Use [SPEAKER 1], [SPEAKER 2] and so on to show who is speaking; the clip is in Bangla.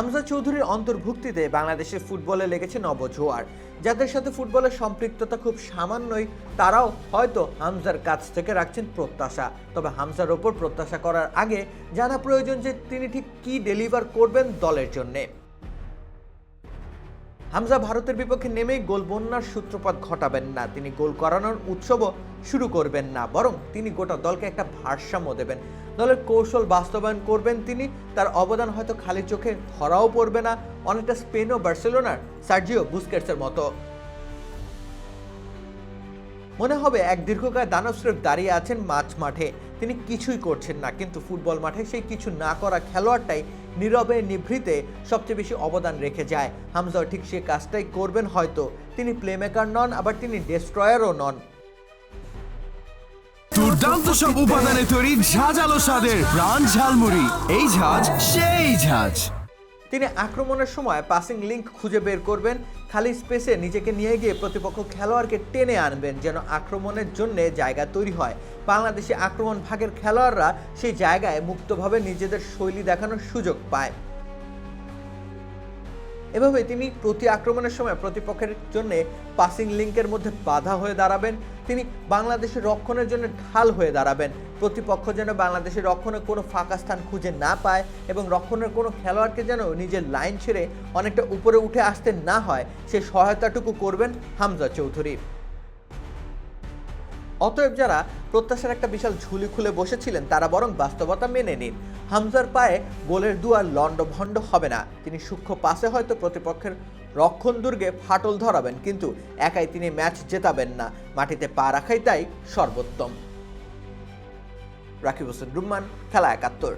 [SPEAKER 1] হামজা চৌধুরীর অন্তর্ভুক্তিতে বাংলাদেশের ফুটবলে লেগেছে নবজোয়ার যাদের সাথে ফুটবলের সম্পৃক্ততা খুব সামান্যই, তারাও হয়তো হামজার কাছ থেকে রাখছেন প্রত্যাশা। তবে হামজার ওপর প্রত্যাশা করার আগে জানা প্রয়োজন যে তিনি ঠিক কি ডেলিভার করবেন দলের জন্যে। হামজা ভারতের বিপক্ষে নেমেই গোল বন্যার সূত্রপাত ঘটাবেন না। তিনি গোল করানোর উৎসবও শুরু করবেন না, বরং তিনি গোটা দলকে একটা ভারসাম্য দেবেন। দলের কৌশল বাস্তবায়ন করবেন তিনি, তার অবদান হয়তো খালি চোখে ধরাও পড়বে না, অনেকটা স্পেন ও বার্সেলোনার সার্জিও বুস্কেটসের মতো। মনে হবে এক দীর্ঘকায় দানব স্রেফ দাঁড়িয়ে আছেন মাঝ মাঠে। তিনি কিছুই করছেন না, কিন্তু ফুটবল মাঠে সেই কিছু না করা খেলোয়াড়টাই নীরবে নিভৃতে সবচেয়ে বেশি অবদান রেখে যায়। হামজা ঠিক সে কাজটাই করবেন হয়তো। তিনি প্লেমেকার নন, আবার তিনি ডেস্ট্রয়ারও নন।
[SPEAKER 2] দুর্দান্ত সব উপাদানে তৈরি ঝাঁঝালো স্বাদের প্রাণ ঝালমুড়ি। এই ঝাঁজ, সেই ঝাঁজ।
[SPEAKER 1] তিনি আক্রমণের সময় পাসিং লিঙ্ক খুঁজে বের করবেন। খালি স্পেসে নিজেকে নিয়ে গিয়ে প্রতিপক্ষ খেলোয়াড়কে টেনে আনবেন যেন আক্রমণের জন্য জায়গা তৈরি হয়। বাংলাদেশে আক্রমণ ভাগের খেলোয়াড়রা সেই জায়গায় মুক্তভাবে নিজেদের শৈলী দেখানোর সুযোগ পায়। এভাবে তিনি প্রতি আক্রমণের সময় প্রতিপক্ষের জন্য পাসিং লিঙ্কের মধ্যে বাধা হয়ে দাঁড়াবেন। তিনি বাংলাদেশের রক্ষণের জন্য ঢাল হয়ে দাঁড়াবেন। প্রতিপক্ষ যেন বাংলাদেশের রক্ষণে কোনো ফাঁকা স্থান খুঁজে না পায় এবং রক্ষণের কোনো খেলোয়াড়কে যেন নিজের লাইন ছেড়ে অনেকটা উপরে উঠে আসতে না হয়, সে সহায়তাটুকু করবেন হামজা চৌধুরী। অতএব যারা প্রত্যাশার একটা বিশাল ঝুলি খুলে বসেছিলেন, তারা বরং বাস্তবতা মেনে নিন। হামজার পায়ে গোলের দুয়ার লণ্ডভণ্ড হবে না। তিনি সূক্ষ্ম পাশে হয়তো প্রতিপক্ষের রক্ষণ দুর্গে ফাটল ধরাবেন, কিন্তু একাই তিনি ম্যাচ জেতাবেন না। মাটিতে পা রাখাই তাই সর্বোত্তম। রাকিব হোসেন, রুম্মান, খেলা একাত্তর।